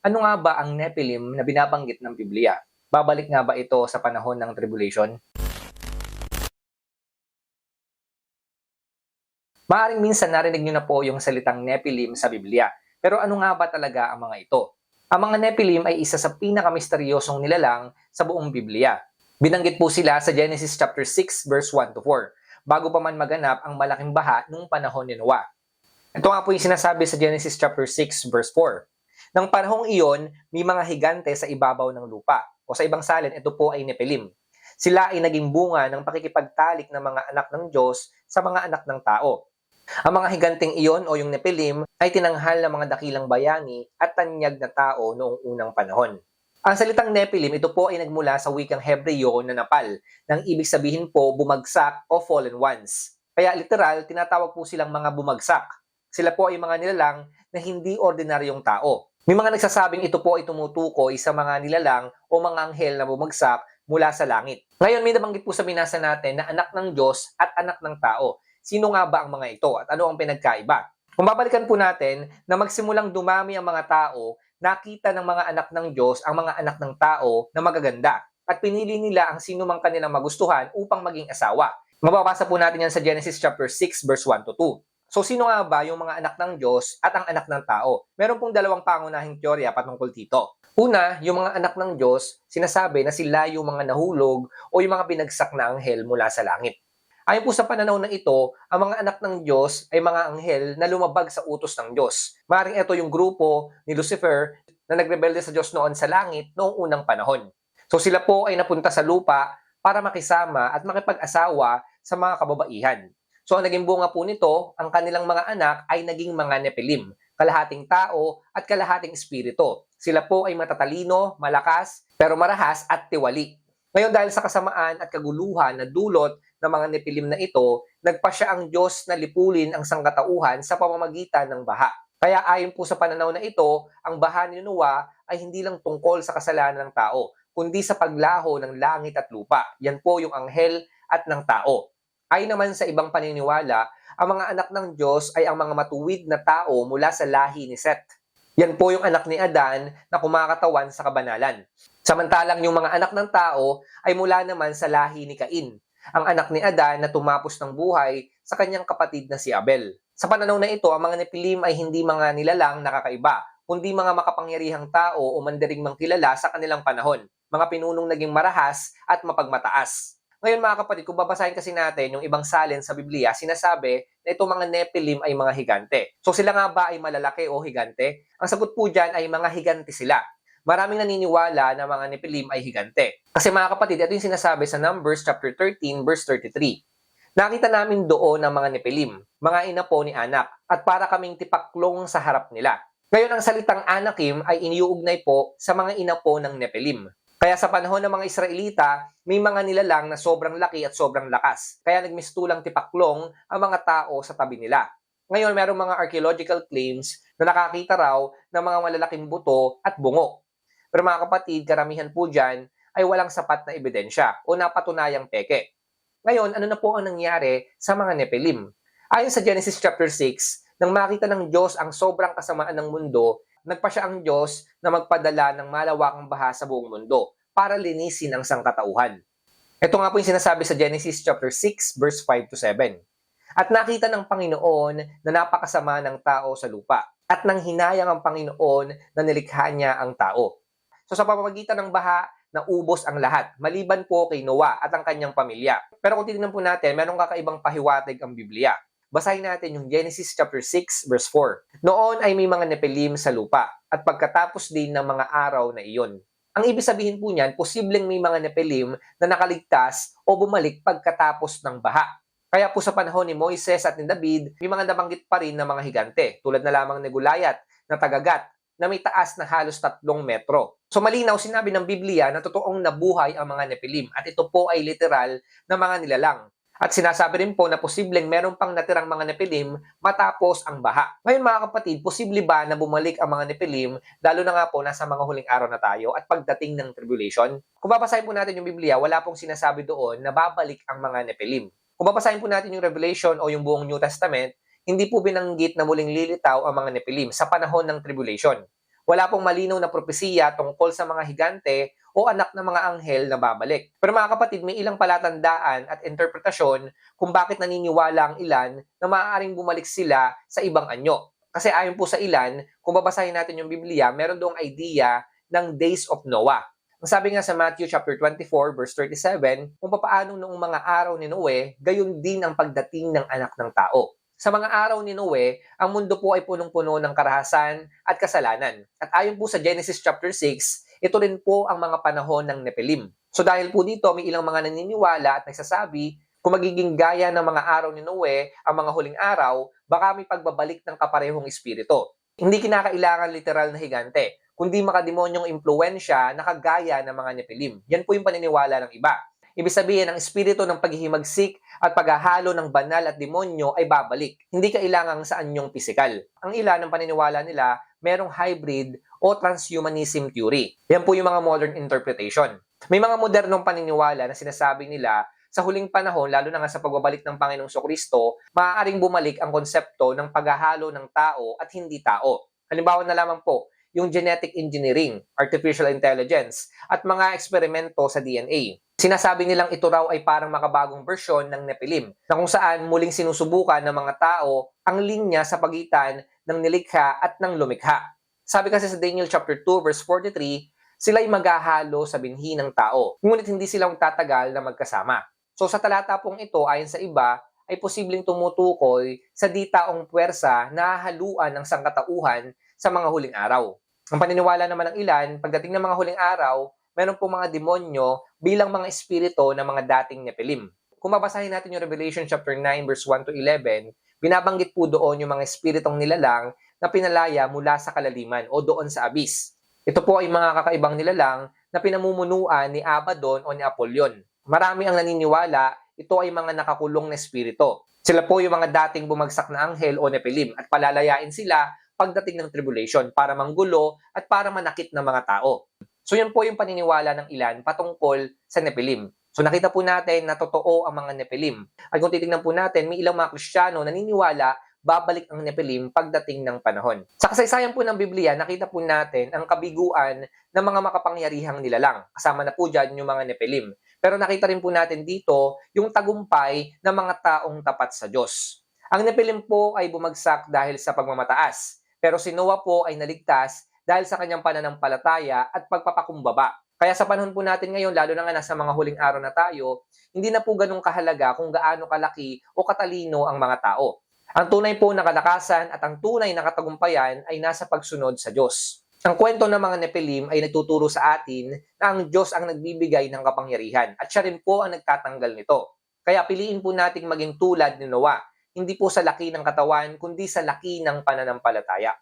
Ano nga ba ang Nephilim na binabanggit ng Biblia? Babalik nga ba ito sa panahon ng tribulation? Maaring minsan narinig niyo na po yung salitang Nephilim sa Biblia. Pero ano nga ba talaga ang mga ito? Ang mga Nephilim ay isa sa pinakamisteryosong nilalang sa buong Biblia. Binanggit po sila sa Genesis chapter 6 verse 1 to 4 bago pa man maganap ang malaking baha noong panahon ni Noah. Ito nga po yung sinasabi sa Genesis chapter 6 verse 4. Nang panahong iyon, may mga higante sa ibabaw ng lupa. O sa ibang salin, ito po ay Nephilim. Sila ay naging bunga ng pakikipagtalik ng mga anak ng Diyos sa mga anak ng tao. Ang mga higanting iyon o yung Nephilim ay tinanghal ng mga dakilang bayani at tanyag na tao noong unang panahon. Ang salitang Nephilim, ito po ay nagmula sa wikang Hebreo na napal, nang ibig sabihin po bumagsak o fallen ones. Kaya literal, tinatawag po silang mga bumagsak. Sila po ay mga nilalang na hindi ordinaryong tao. May mga nagsasabing ito po ay tumutukoy sa mga nilalang o mga anghel na bumagsak mula sa langit. Ngayon, may nabanggit po sa binasa natin na anak ng Diyos at anak ng tao. Sino nga ba ang mga ito at ano ang pinagkaiba? Kung babalikan po natin na magsimulang dumami ang mga tao, nakita ng mga anak ng Diyos ang mga anak ng tao na magaganda at pinili nila ang sino mang kanilang magustuhan upang maging asawa. Mababasa po natin yan sa Genesis chapter 6 verse 1 to 2. So sino nga ba yung mga anak ng Diyos at ang anak ng tao? Meron pong dalawang pangunahing teorya patungkol dito. Una, yung mga anak ng Diyos, sinasabi na sila yung mga nahulog o yung mga binagsak na anghel mula sa langit. Ayon po sa pananaw na ito, ang mga anak ng Diyos ay mga anghel na lumabag sa utos ng Diyos. Maring ito yung grupo ni Lucifer na nagrebelde sa Diyos noon sa langit noong unang panahon. So sila po ay napunta sa lupa para makisama at makipag-asawa sa mga kababaihan. So ang naging bunga po nito, ang kanilang mga anak ay naging mga Nephilim, kalahating tao at kalahating espiritu. Sila po ay matatalino, malakas, pero marahas at tiwali. Ngayon dahil sa kasamaan at kaguluhan na dulot ng mga Nephilim na ito, nagpa siya ang Diyos na lipulin ang sangkatauhan sa pamamagitan ng baha. Kaya ayon po sa pananaw na ito, ang baha ni Noah ay hindi lang tungkol sa kasalanan ng tao, kundi sa paglaho ng langit at lupa. Yan po yung anghel at ng tao. Ay naman sa ibang paniniwala, ang mga anak ng Diyos ay ang mga matuwid na tao mula sa lahi ni Seth. Yan po yung anak ni Adan na kumakatawan sa kabanalan. Samantalang yung mga anak ng tao ay mula naman sa lahi ni Cain, ang anak ni Adan na tumapos ng buhay sa kanyang kapatid na si Abel. Sa pananaw na ito, ang mga Nepilim ay hindi mga nilalang nakakaiba, kundi mga makapangyarihang tao o mandaring kilala sa kanilang panahon, mga pinunong naging marahas at mapagmataas. Ngayon mga kapatid, kung babasahin kasi natin yung ibang salin sa Biblia, sinasabi na itong mga Nephilim ay mga higante. So sila nga ba ay malalaki o higante? Ang sagot po dyan ay mga higante sila. Maraming naniniwala na mga Nephilim ay higante. Kasi mga kapatid, ito yung sinasabi sa Numbers chapter 13 verse 33. Nakita namin doon ang mga Nephilim, mga ina po ni anak, at para kaming tipaklong sa harap nila. Ngayon, ang salitang anakim ay iniuugnay po sa mga ina po ng Nephilim. Kaya sa panahon ng mga Israelita, may mga nilalang na sobrang laki at sobrang lakas. Kaya nagmistulang tipaklong ang mga tao sa tabi nila. Ngayon, merong mga archaeological claims na nakakita raw ng mga malalaking buto at bungo. Pero mga kapatid, karamihan po dyan ay walang sapat na ebidensya o napatunayang peke. Ngayon, ano na po ang nangyari sa mga Nephilim? Ayon sa Genesis chapter 6, nang makita ng Diyos ang sobrang kasamaan ng mundo, nagpa siya ang Diyos na magpadala ng malawakang baha sa buong mundo para linisin ang sangkatauhan. Ito nga po yung sinasabi sa Genesis chapter 6 verse 5 to 7. At nakita ng Panginoon na napakasama ng tao sa lupa at nang hinayang ang Panginoon na nilikha niya ang tao. So sa pamamagitan ng baha, naubos ang lahat, maliban po kay Noah at ang kanyang pamilya. Pero kung titignan po natin, merong kakaibang pahiwatig ang Biblia. Basahin natin yung Genesis chapter 6 verse 4. Noon ay may mga Nephilim sa lupa at pagkatapos din ng mga araw na iyon. Ang ibig sabihin po niyan, posibleng may mga Nephilim na nakaligtas o bumalik pagkatapos ng baha. Kaya po sa panahon ni Moises at ni David, may mga nabanggit pa rin na mga higante, tulad na lamang ni Gulayat na tagagat na may taas na halos tatlong metro. So malinaw sinabi ng Biblia na totoong nabuhay ang mga Nephilim at ito po ay literal na mga nilalang. At sinasabi rin po na posibleng meron pang natirang mga Nephilim matapos ang baha. Ngayon mga kapatid, posible ba na bumalik ang mga Nephilim lalo na nga po nasa mga huling araw na tayo at pagdating ng tribulation? Kung babasahin po natin yung Biblia, wala pong sinasabi doon na babalik ang mga Nephilim. Kung babasahin po natin yung Revelation o yung buong New Testament, hindi po binanggit na muling lilitaw ang mga Nephilim sa panahon ng tribulation. Wala pong malinaw na propesiya tungkol sa mga higante o anak ng mga anghel na babalik. Pero mga kapatid, may ilang palatandaan at interpretasyon kung bakit naniniwala ang ilan na maaaring bumalik sila sa ibang anyo. Kasi ayon po sa ilan, kung babasahin natin yung Biblia, meron doong idea ng days of Noah. Ang sabi nga sa Matthew chapter 24 verse 37, kung papaano noong mga araw ni Noe, gayon din ang pagdating ng anak ng tao. Sa mga araw ni Noe, ang mundo po ay punong-puno ng karahasan at kasalanan. At ayon po sa Genesis chapter 6, ito rin po ang mga panahon ng Nephilim. So dahil po dito, may ilang mga naniniwala at nagsasabi, kung magiging gaya ng mga araw ni Noe ang mga huling araw, baka may pagbabalik ng kaparehong espiritu. Hindi kinakailangan literal na higante, kundi makademonyong impluensya na kagaya ng mga Nephilim. Yan po yung paniniwala ng iba. Ibig sabihin, ang espiritu ng paghihimagsik at paghahalo ng banal at demonyo ay babalik. Hindi kailangang sa anyong pisikal. Ang ilan ng paniniwala nila, merong hybrid o transhumanism theory. Yan po yung mga modern interpretation. May mga modernong paniniwala na sinasabi nila sa huling panahon, lalo na nga sa pagbabalik ng Panginoong Kristo, maaaring bumalik ang konsepto ng paghahalo ng tao at hindi tao. Halimbawa na lamang po, yung genetic engineering, artificial intelligence, at mga eksperimento sa DNA. Sinasabi nilang ito raw ay parang makabagong versyon ng Nephilim, na kung saan muling sinusubukan ng mga tao ang linya sa pagitan ng nilikha at ng lumikha. Sabi kasi sa Daniel chapter 2 verse 43, sila'y maghahalo sa binhi ng tao, ngunit hindi sila tatagal na magkasama. So sa talata pong ito, ayon sa iba, ay posibleng tumutukoy sa ditaong puwersa na haluan ng sangkatauhan sa mga huling araw. Ang paniniwala naman ng ilan, pagdating ng mga huling araw, meron po mga demonyo bilang mga espiritu ng mga dating Nephilim. Kung mabasahin natin yung Revelation chapter 9 verse 1 to 11, binabanggit po doon yung mga espiritong nilalang na pinalaya mula sa kalaliman o doon sa abyss. Ito po ay mga kakaibang nilalang na pinamumunuan ni Abaddon o ni Apollyon. Marami ang naniniwala ito ay mga nakakulong na espiritu. Sila po yung mga dating bumagsak na anghel o Nephilim at palalayain sila pagdating ng tribulation para manggulo at para manakit ng mga tao. So yun po yung paniniwala ng ilan patungkol sa Nephilim. So nakita po natin na totoo ang mga Nephilim. At kung titingnan po natin, may ilang mga Kristiyano naniniwala babalik ang Nephilim pagdating ng panahon. Sa kasaysayan po ng Biblia, nakita po natin ang kabiguan ng mga makapangyarihang nilalang. Kasama na po dyan yung mga Nephilim. Pero nakita rin po natin dito yung tagumpay ng mga taong tapat sa Diyos. Ang Nephilim po ay bumagsak dahil sa pagmamataas. Pero si Noah po ay naligtas dahil sa kanyang pananampalataya at pagpapakumbaba. Kaya sa panahon po natin ngayon, lalo na nga nasa mga huling araw na tayo, hindi na po ganun kahalaga kung gaano kalaki o katalino ang mga tao. Ang tunay po na kalakasan at ang tunay na katagumpayan ay nasa pagsunod sa Diyos. Ang kwento ng mga Nephilim ay nagtuturo sa atin na ang Diyos ang nagbibigay ng kapangyarihan at siya rin po ang nagtatanggal nito. Kaya piliin po nating maging tulad ni Noah, hindi po sa laki ng katawan, kundi sa laki ng pananampalataya.